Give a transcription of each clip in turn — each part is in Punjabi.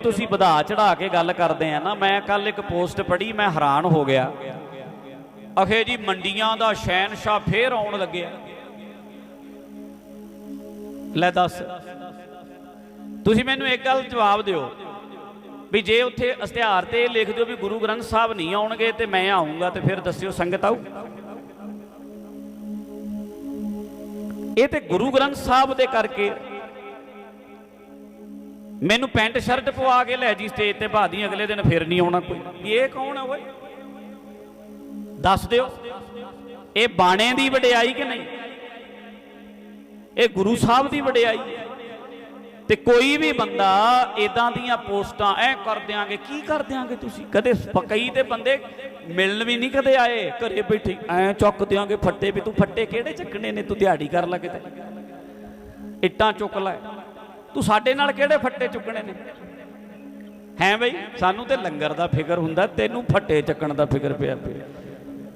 ਤੁਸੀਂ ਵਧਾ ਚੜਾ ਕੇ ਗੱਲ ਕਰਦੇ ਆ ਨਾ, ਮੈਂ ਕੱਲ ਇੱਕ ਪੋਸਟ ਪੜ੍ਹੀ, ਮੈਂ ਹੈਰਾਨ ਹੋ ਗਿਆ। ਅਖੇ ਜੀ, ਮੰਡੀਆਂ ਦਾ ਸ਼ਹਿਨशाह ਫੇਰ ਆਉਣ ਲੱਗਿਆ। ਲੈ ਦੱਸ। ਤੁਸੀਂ ਮੈਨੂੰ ਇੱਕ ਗੱਲ ਜਵਾਬ ਦਿਓ, ਵੀ ਜੇ ਉੱਥੇ ਇਸ਼ਤਿਹਾਰ ਤੇ ਲਿਖ ਦਿਓ ਵੀ ਗੁਰੂ ਗ੍ਰੰਥ ਸਾਹਿਬ ਨਹੀਂ ਆਉਣਗੇ ਤੇ ਮੈਂ ਆਉਂਗਾ ਤੇ ਫਿਰ ਦੱਸਿਓ ਸੰਗਤ ਆਊ। ਇਹ ਤੇ ਗੁਰੂ ਗ੍ਰੰਥ ਸਾਹਿਬ ਦੇ ਕਰਕੇ ਮੈਨੂੰ ਪੈਂਟ ਸ਼ਰਟ ਪਵਾ ਕੇ ਲੈ ਜੀ ਸਟੇਜ ਤੇ ਬਾਦੀ ਅਗਲੇ ਦਿਨ ਫਿਰ ਨਹੀਂ ਆਉਣਾ ਕੋਈ। ਇਹ ਕੌਣ ਹੈ ਓਏ? ਦੱਸ ਦਿਓ, ਇਹ ਬਾਣੇ ਦੀ ਵਡਿਆਈ ਕਿ ਨਹੀਂ? ਇਹ ਗੁਰੂ ਸਾਹਿਬ ਦੀ ਵਡਿਆਈ ਤੇ ਕੋਈ ਵੀ ਬੰਦਾ ਇਦਾਂ ਦੀਆਂ ਪੋਸਟਾਂ ਐ ਕਰ ਦਿਆਂਗੇ, ਕੀ ਕਰ ਦਿਆਂਗੇ ਤੁਸੀਂ? ਕਦੇ ਪਕਈ ਤੇ ਬੰਦੇ ਮਿਲਣ ਵੀ ਨਹੀਂ ਕਦੇ ਆਏ, ਘਰੇ ਬੈਠੇ ਐ ਚੁੱਕ ਦਿਆਂਗੇ ਫੱਟੇ ਵੀ, ਤੂੰ ਫੱਟੇ ਕਿਹੜੇ ਚੱਕਣੇ ਨੇ? ਤੂੰ ਦਿਹਾੜੀ ਕਰ ਲੈ ਕਿਤੇ। ਇੱਟਾਂ ਚੁੱਕ ਲੈ। ਤੂੰ ਸਾਡੇ ਨਾਲ ਕਿਹੜੇ ਫੱਟੇ ਚੁੱਕਣੇ ਨੇ? ਹੈ ਬਈ? ਸਾਨੂੰ ਤੇ ਲੰਗਰ ਦਾ ਫਿਕਰ ਹੁੰਦਾ, ਤੈਨੂੰ ਫੱਟੇ ਚੱਕਣ ਦਾ ਫਿਕਰ ਪਿਆ। ਪਿਆ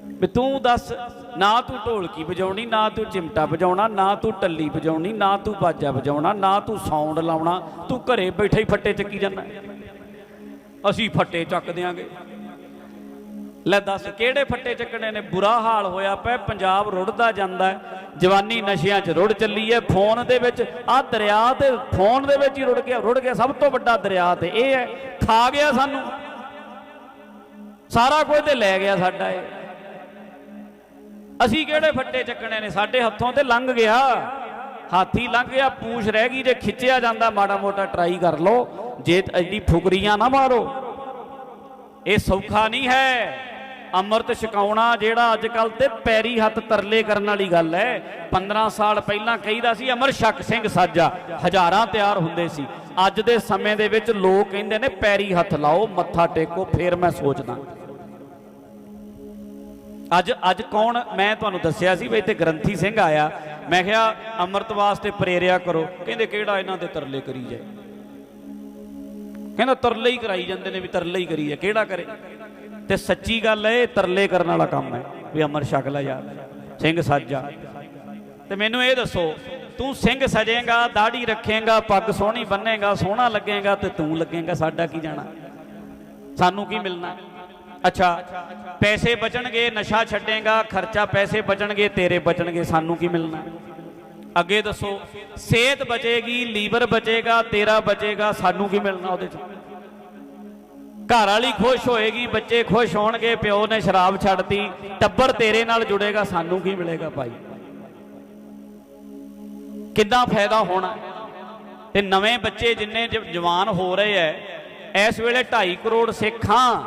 ਵੀ ਤੂੰ ਦੱਸ, ਨਾ ਤੂੰ ਢੋਲਕੀ ਵਜਾਉਣੀ, ਨਾ ਤੂੰ ਚਿਮਟਾ ਵਜਾਉਣਾ, ਨਾ ਤੂੰ ਟੱਲੀ ਵਜਾਉਣੀ, ਨਾ ਤੂੰ ਬਾਜਾ ਵਜਾਉਣਾ, ਨਾ ਤੂੰ ਸਾਊਂਡ ਲਾਉਣਾ, ਤੂੰ ਘਰੇ ਬੈਠੇ ਹੀ ਫੱਟੇ ਚੱਕੀ ਜਾਂਦਾ। ਅਸੀਂ ਫੱਟੇ ਚੱਕ ਦਿਆਂਗੇ। ਲੈ ਦੱਸ, ਕਿਹੜੇ ਫੱਟੇ ਚੱਕਣੇ ਨੇ? ਬੁਰਾ ਹਾਲ ਹੋਇਆ ਪਿਆ, ਪੰਜਾਬ ਰੁੜਦਾ ਜਾਂਦਾ ਜਵਾਨੀ ਨਸ਼ਿਆਂ 'ਚ ਰੁੜ ਚੱਲੀ ਹੈ। ਫੋਨ ਦੇ ਵਿੱਚ, ਆਹ ਦਰਿਆ ਤੇ ਫੋਨ ਦੇ ਵਿੱਚ ਹੀ ਰੁੜ ਗਿਆ ਰੁੜ ਗਿਆ, ਸਭ ਤੋਂ ਵੱਡਾ ਦਰਿਆ ਤੇ। ਇਹ ਹੈ, ਖਾ ਗਿਆ ਸਾਨੂੰ। ਸਾਰਾ ਕੁਝ ਤੇ ਲੈ ਗਿਆ ਸਾਡਾ ਇਹ। ਅਸੀਂ ਕਿਹੜੇ ਫੱਟੇ ਚੱਕਣੇ ਨੇ? ਸਾਡੇ ਹੱਥੋਂ ਤੇ ਲੰਘ ਗਿਆ। ਹਾਥੀ ਲੰਘ ਗਿਆ, ਪੂਛ ਰਹਿ ਗਈ, ਜੇ ਖਿੱਚਿਆ ਜਾਂਦਾ, ਮਾੜਾ ਮੋਟਾ ਟਰਾਈ ਕਰ ਲਓ। ਜੇ ਐਡੀ ਫੁਕਰੀਆਂ ਨਾ ਮਾਰੋ। ਇਹ ਸੌਖਾ ਨਹੀਂ ਹੈ। ਅੰਮ੍ਰਿਤ ਛਕਾਉਣਾ ਜਿਹੜਾ ਅੱਜ ਕੱਲ ਤੇ ਪੈਰੀ ਹੱਥ ਤਰਲੇ ਕਰਨ ਵਾਲੀ ਗੱਲ ਹੈ। 15 ਸਾਲ ਪਹਿਲਾਂ ਕਹੀਦਾ ਸੀ, ਅਮਰ ਸ਼ਕ ਸਿੰਘ ਸਾਜਾ। ਹਜ਼ਾਰਾਂ ਤਿਆਰ ਹੁੰਦੇ ਸੀ। ਅੱਜ ਦੇ ਸਮੇਂ ਦੇ ਵਿੱਚ ਲੋਕ ਕਹਿੰਦੇ ਨੇ, ਪੈਰੀ ਹੱਥ ਲਾਓ, ਮੱਥਾ ਟੇਕੋ, ਫੇਰ ਮੈਂ ਸੋਚਦਾ। ਅੱਜ ਅੱਜ ਕੌਣ? ਮੈਂ ਤੁਹਾਨੂੰ ਦੱਸਿਆ ਸੀ ਵੀ ਇੱਥੇ ਗ੍ਰੰਥੀ ਸਿੰਘ ਆਇਆ। ਮੈਂ ਕਿਹਾ, ਅੰਮ੍ਰਿਤ ਵਾਸਤੇ ਪ੍ਰੇਰਿਆ ਕਰੋ। ਕਹਿੰਦੇ, ਕਿਹੜਾ ਇਹਨਾਂ ਦੇ ਤਰਲੇ ਕਰੀ ਜਾਏ? ਕਹਿੰਦਾ, ਤਰਲੇ ਹੀ ਕਰਾਈ ਜਾਂਦੇ ਨੇ ਵੀ ਤਰਲੇ ਹੀ ਕਰੀ ਜਾ ਕਿਹੜਾ ਕਰੇ? ਤੇ ਸੱਚੀ ਗੱਲ ਹੈ, ਇਹ ਤਰਲੇ ਕਰਨ ਵਾਲਾ ਕੰਮ ਹੈ ਵੀ ਅਮਰ ਛਕ ਲੈ ਯਾਰ ਸਿੰਘ ਸਾਜਾ ਤੇ ਮੈਨੂੰ ਇਹ ਦੱਸੋ, ਤੂੰ ਸਿੰਘ ਸਜੇਗਾ, ਦਾੜੀ ਰੱਖੇਗਾ, ਪੱਗ ਸੋਹਣੀ ਬੰਨੇਗਾ, ਸੋਹਣਾ ਲੱਗੇਗਾ ਤੇ ਤੂੰ ਲੱਗੇਗਾ, ਸਾਡਾ ਕੀ ਜਾਣਾ? ਸਾਨੂੰ ਕੀ ਮਿਲਣਾ? ਅੱਛਾ, ਪੈਸੇ ਬਚਣਗੇ, ਨਸ਼ਾ ਛੱਡੇਗਾ, ਖਰਚਾ ਪੈਸੇ ਬਚਣਗੇ, ਤੇਰੇ ਬਚਣਗੇ, ਸਾਨੂੰ ਕੀ ਮਿਲਣਾ? ਅੱਗੇ ਦੱਸੋ, ਸਿਹਤ ਬਚੇਗੀ, ਲੀਵਰ ਬਚੇਗਾ, ਤੇਰਾ ਬਚੇਗਾ, ਸਾਨੂੰ ਕੀ ਮਿਲਣਾ ਉਹਦੇ ਚ? ਘਰ ਵਾਲੀ ਖੁਸ਼ ਹੋਏਗੀ, ਬੱਚੇ ਖੁਸ਼ ਹੋਣਗੇ, ਪਿਓ ਨੇ ਸ਼ਰਾਬ ਛੱਡਤੀ, ਟੱਬਰ ਤੇਰੇ ਨਾਲ ਜੁੜੇਗਾ, ਸਾਨੂੰ ਕੀ ਮਿਲੇਗਾ ਭਾਈ? ਕਿੱਦਾਂ ਫਾਇਦਾ ਹੋਣਾ? ਤੇ ਨਵੇਂ ਬੱਚੇ ਜਿੰਨੇ ਜਵਾਨ ਹੋ ਰਹੇ ਐ, ਇਸ ਵੇਲੇ 2.5 ਕਰੋੜ ਸਿੱਖਾਂ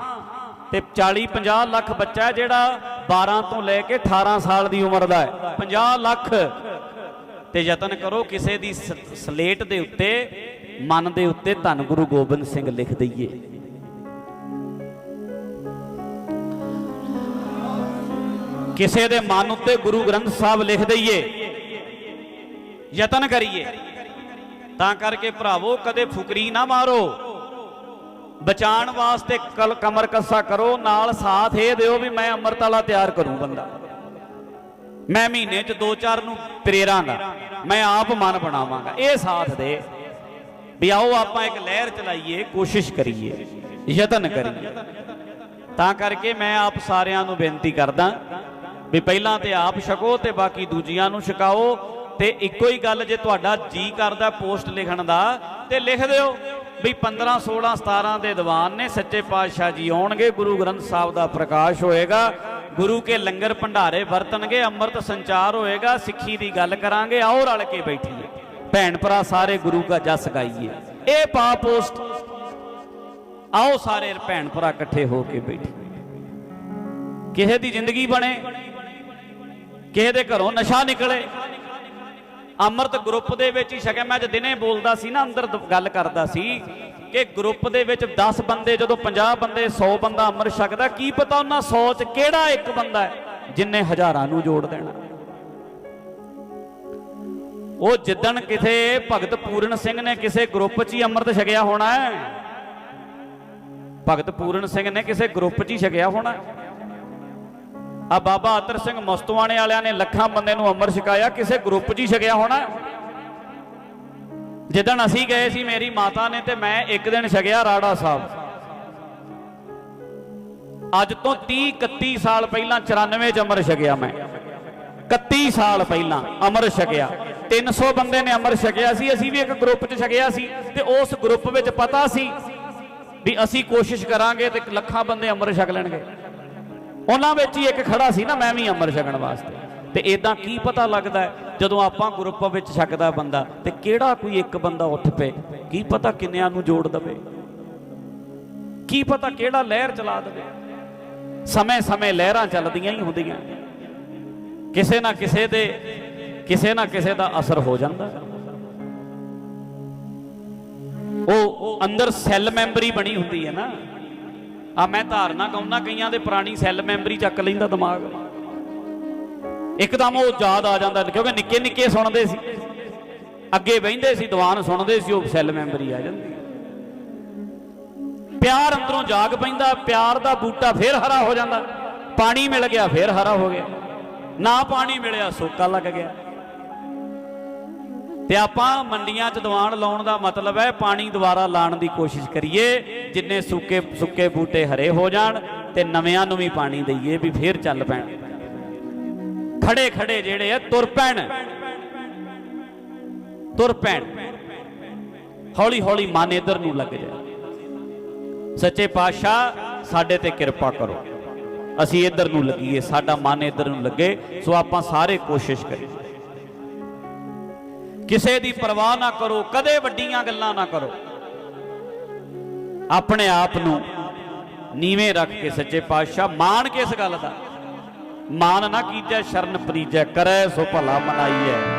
ਤੇ 40 50 ਲੱਖ ਬੱਚਾ ਜਿਹੜਾ 12 ਤੋਂ ਲੈ ਕੇ 18 ਸਾਲ ਦੀ ਉਮਰ ਦਾ ਹੈ 50 ਲੱਖ। ਤੇ ਯਤਨ ਕਰੋ ਕਿਸੇ ਦੀ ਸਲੇਟ ਦੇ ਉੱਤੇ, ਮਨ ਦੇ ਉੱਤੇ ਧੰਨ ਗੁਰੂ ਗੋਬਿੰਦ ਸਿੰਘ ਲਿਖ ਦਈਏ। ਕਿਸੇ ਦੇ ਮਨ ਉੱਤੇ ਗੁਰੂ ਗ੍ਰੰਥ ਸਾਹਿਬ ਲਿਖ ਦਈਏ, ਯਤਨ ਕਰੀਏ। ਤਾਂ ਕਰਕੇ ਭਰਾਵੋ, ਕਦੇ ਫੁਕਰੀ ਨਾ ਮਾਰੋ। ਬਚਾਉਣ ਵਾਸਤੇ ਕਲ ਕਮਰ ਕੱਸਾ ਕਰੋ, ਨਾਲ ਸਾਥ ਇਹ ਦਿਓ ਵੀ ਮੈਂ ਅੰਮ੍ਰਿਤ ਵਾਲਾ ਤਿਆਰ ਕਰੂੰ ਬੰਦਾ। ਮੈਂ ਮਹੀਨੇ ਚ ਦੋ ਚਾਰ ਨੂੰ ਪ੍ਰੇਰਾਂਗਾ, ਮੈਂ ਆਪ ਮਨ ਬਣਾਵਾਂਗਾ, ਇਹ ਸਾਥ ਦੇ। ਵੀ ਆਓ ਆਪਾਂ ਇੱਕ ਲਹਿਰ ਚਲਾਈਏ, ਕੋਸ਼ਿਸ਼ ਕਰੀਏ, ਯਤਨ ਕਰੀਏ। ਤਾਂ ਕਰਕੇ ਮੈਂ ਆਪ ਸਾਰਿਆਂ ਨੂੰ ਬੇਨਤੀ ਕਰਦਾ ਵੀ ਪਹਿਲਾਂ ਤੇ ਆਪ ਛਕੋ ਤੇ ਬਾਕੀ ਦੂਜਿਆਂ ਨੂੰ ਛਕਾਓ। ਤੇ ਇੱਕੋ ਹੀ ਗੱਲ ਜੇ ਤੁਹਾਡਾ ਜੀ ਕਰਦਾ ਪੋਸਟ ਲਿਖਣ ਦਾ, ਤੇ ਲਿਖ ਦਿਓ ਵੀ 15 16 17 ਦੇ ਦੀਵਾਨ ਨੇ ਸੱਚੇ ਪਾਤਸ਼ਾਹ ਜੀ ਆਉਣਗੇ, ਗੁਰੂ ਗ੍ਰੰਥ ਸਾਹਿਬ ਦਾ ਪ੍ਰਕਾਸ਼ ਹੋਏਗਾ, ਗੁਰੂ ਕੇ ਲੰਗਰ ਭੰਡਾਰੇ ਵਰਤਣਗੇ, ਅੰਮ੍ਰਿਤ ਸੰਚਾਰ ਹੋਏਗਾ, ਸਿੱਖੀ ਦੀ ਗੱਲ ਕਰਾਂਗੇ, ਆਓ ਰਲ ਕੇ ਬੈਠੀਏ। ਭੈਣ ਭਰਾ ਸਾਰੇ ਗੁਰੂ ਦਾ ਜਸ ਗਾਈਏ। ਇਹ ਪਾ ਪੋਸਟ। ਆਓ ਸਾਰੇ ਭੈਣ ਭਰਾ ਇਕੱਠੇ ਹੋ ਕੇ ਬੈਠੀਏ। ਕਿਸੇ ਦੀ ਜ਼ਿੰਦਗੀ ਬਣੇ। ਕਿਸੇ ਦੇ ਘਰੋਂ ਨਸ਼ਾ ਨਿਕਲੇ। ਅੰਮ੍ਰਿਤ ਗਰੁੱਪ ਦੇ ਵਿੱਚ ਹੀ ਛਕਿਆ ਮੈਂ ਅੱਜ ਦਿਨੇ ਬੋਲਦਾ ਸੀ ਨਾ, ਅੰਦਰ ਗੱਲ ਕਰਦਾ ਸੀ ਕਿ ਗਰੁੱਪ ਦੇ ਵਿੱਚ 10 ਬੰਦੇ, ਜਦੋਂ 50 ਬੰਦੇ 100 ਬੰਦਾ ਅੰਮ੍ਰਿਤ ਛਕਦਾ, ਕੀ ਪਤਾ ਉਹਨਾਂ 100 ਚ ਕਿਹੜਾ ਇੱਕ ਬੰਦਾ ਹੈ ਜਿਨੇ ਹਜ਼ਾਰਾਂ ਨੂੰ ਜੋੜ ਦੇਣਾ। ਉਹ ਜਿੱਦਣ ਕਿਥੇ ਭਗਤ ਪੂਰਨ ਸਿੰਘ ਨੇ ਕਿਸੇ ਗਰੁੱਪ 'ਚ ਹੀ ਅੰਮ੍ਰਿਤ ਛਕਿਆ ਹੋਣਾ ਹੈ। ਭਗਤ ਪੂਰਨ ਸਿੰਘ ਨੇ ਕਿਸੇ ਗਰੁੱਪ 'ਚ ਹੀ ਛਕਿਆ ਹੋਣਾ ਆ ਬਾਬਾ ਅਤਰ ਸਿੰਘ ਮਸਤਵਾਣੇ ਵਾਲਿਆਂ ਨੇ ਲੱਖਾਂ ਬੰਦੇ ਨੂੰ ਅੰਮ੍ਰਿਤ ਛਕਾਇਆ, ਕਿਸੇ ਗਰੁੱਪ 'ਚ ਹੀ ਛਕਿਆ ਹੋਣਾ। ਜਿੱਦਣ ਅਸੀਂ ਗਏ ਸੀ ਮੇਰੀ ਮਾਤਾ ਨੇ ਤੇ ਮੈਂ ਇੱਕ ਦਿਨ ਛਕਿਆ ਰਾੜਾ ਸਾਹਿਬ। ਅੱਜ ਤੋਂ 30 31 ਸਾਲ ਪਹਿਲਾਂ 94 ਚ ਅੰਮ੍ਰਿਤ ਛਕਿਆ ਮੈਂ। 31 ਸਾਲ ਪਹਿਲਾਂ ਅੰਮ੍ਰਿਤ ਛਕਿਆ। 300 ਬੰਦੇ ਨੇ ਅੰਮ੍ਰਿਤ ਛਕਿਆ ਸੀ, ਅਸੀਂ ਵੀ ਇੱਕ ਗਰੁੱਪ 'ਚ ਛਕਿਆ ਸੀ ਤੇ ਉਸ ਗਰੁੱਪ ਵਿੱਚ ਪਤਾ ਸੀ ਵੀ ਅਸੀਂ ਕੋਸ਼ਿਸ਼ ਕਰਾਂਗੇ ਤੇ ਲੱਖਾਂ ਬੰਦੇ ਅੰਮ੍ਰਿਤ ਛਕ ਲੈਣਗੇ। ਉਹਨਾਂ ਵਿੱਚ ਹੀ ਇੱਕ ਖੜਾ ਸੀ ਨਾ, ਮੈਂ ਵੀ ਅੰਮ੍ਰਿਤ ਛਕਣ ਵਾਸਤੇ। ਤੇ ਇਦਾਂ ਕੀ ਪਤਾ ਲੱਗਦਾ ਜਦੋਂ ਆਪਾਂ ਗਰੁੱਪ ਵਿੱਚ ਛਕਦਾ ਬੰਦਾ, ਤੇ ਕਿਹੜਾ ਕੋਈ ਇੱਕ ਬੰਦਾ ਉੱਠ ਪਏ? ਕੀ ਪਤਾ ਕਿੰਨਿਆਂ ਨੂੰ ਜੋੜ ਦਵੇ? ਕੀ ਪਤਾ ਕਿਹੜਾ ਲਹਿਰ ਚਲਾ ਦਵੇ? ਸਮੇਂ ਸਮੇਂ ਲਹਿਰਾਂ ਚੱਲਦੀਆਂ ਹੀ ਹੁੰਦੀਆਂ। ਕਿਸੇ ਨਾ ਕਿਸੇ ਦੇ, ਕਿਸੇ ਨਾ ਕਿਸੇ ਦਾ ਅਸਰ ਹੋ ਜਾਂਦਾ। ਉਹ ਅੰਦਰ ਸੈੱਲ ਮੈਂਬਰੀ ਬਣੀ ਹੁੰਦੀ ਹੈ ਨਾ। ਆ ਮੈਂ ਧਾਰਨਾ ਗਾਉਣਾ ਕਈਆਂ ਦੇ ਪੁਰਾਣੀ ਸੈੱਲ ਮੈਂਬਰੀ ਚੱਕ ਲੈਂਦਾ ਦਿਮਾਗ। ਇੱਕਦਮ ਉਹ ਯਾਦ ਆ ਜਾਂਦਾ, ਕਿਉਂਕਿ ਨਿੱਕੇ ਨਿੱਕੇ ਸੁਣਦੇ ਸੀ। ਅੱਗੇ ਬਹਿੰਦੇ ਸੀ, ਦੀਵਾਨ ਸੁਣਦੇ ਸੀ, ਉਹ ਸੈੱਲ ਮੈਂਬਰੀ ਆ ਜਾਂਦੀ। ਪਿਆਰ ਅੰਦਰੋਂ ਜਾਗ ਪੈਂਦਾ, ਪਿਆਰ ਦਾ ਬੂਟਾ ਫੇਰ ਹਰਾ ਹੋ ਜਾਂਦਾ। ਪਾਣੀ ਮਿਲ ਗਿਆ, ਫੇਰ ਹਰਾ ਹੋ ਗਿਆ। ਨਾ ਪਾਣੀ ਮਿਲਿਆ, ਸੋਕਾ ਲੱਗ ਗਿਆ। ਤੇ ਆਪਾਂ ਮੰਡੀਆਂ 'ਚ ਦੀਵਾਨ ਲਾਉਣ ਦਾ ਮਤਲਬ ਹੈ ਪਾਣੀ ਦੁਬਾਰਾ ਲਾਉਣ ਦੀ ਕੋਸ਼ਿਸ਼ ਕਰੀਏ, ਜਿੰਨੇ ਸੁੱਕੇ ਸੁੱਕੇ ਬੂਟੇ ਹਰੇ ਹੋ ਜਾਣ ਤੇ ਨਵਿਆਂ ਨੂੰ ਵੀ ਪਾਣੀ ਦਈਏ ਵੀ ਫੇਰ ਚੱਲ ਪੈਣ। ਖੜੇ ਖੜੇ ਜਿਹੜੇ ਆ, ਤੁਰ ਪੈਣ। ਤੁਰ ਪੈਣ। ਹੌਲੀ ਹੌਲੀ ਮਨ ਇਧਰ ਨੂੰ ਲੱਗ ਜਾਏ। ਸੱਚੇ ਪਾਤਸ਼ਾਹ, ਸਾਡੇ ਤੇ ਕਿਰਪਾ ਕਰੋ। ਅਸੀਂ ਇਧਰ ਨੂੰ ਲੱਗੀਏ, ਸਾਡਾ ਮਨ ਇਧਰ ਨੂੰ ਲੱਗੇ, ਸੋ ਆਪਾਂ ਸਾਰੇ ਕੋਸ਼ਿਸ਼ ਕਰੀਏ। ਕਿਸੇ ਦੀ ਪਰਵਾਹ ਨਾ ਕਰੋ, ਕਦੇ ਵੱਡੀਆਂ ਗੱਲਾਂ ਨਾ ਕਰੋ। ਆਪਣੇ ਆਪ ਨੂੰ ਨੀਵੇਂ ਰੱਖ ਕੇ ਸੱਚੇ ਪਾਤਸ਼ਾਹ ਮਾਣ ਕਿਸ ਗੱਲ ਦਾ। ਮਾਨ ਨਾ ਕੀਜੈ, ਸ਼ਰਨ ਪ੍ਰੀਜੈ, ਕਰੈ ਸੋ ਭਲਾ ਮਨਾਈਐ।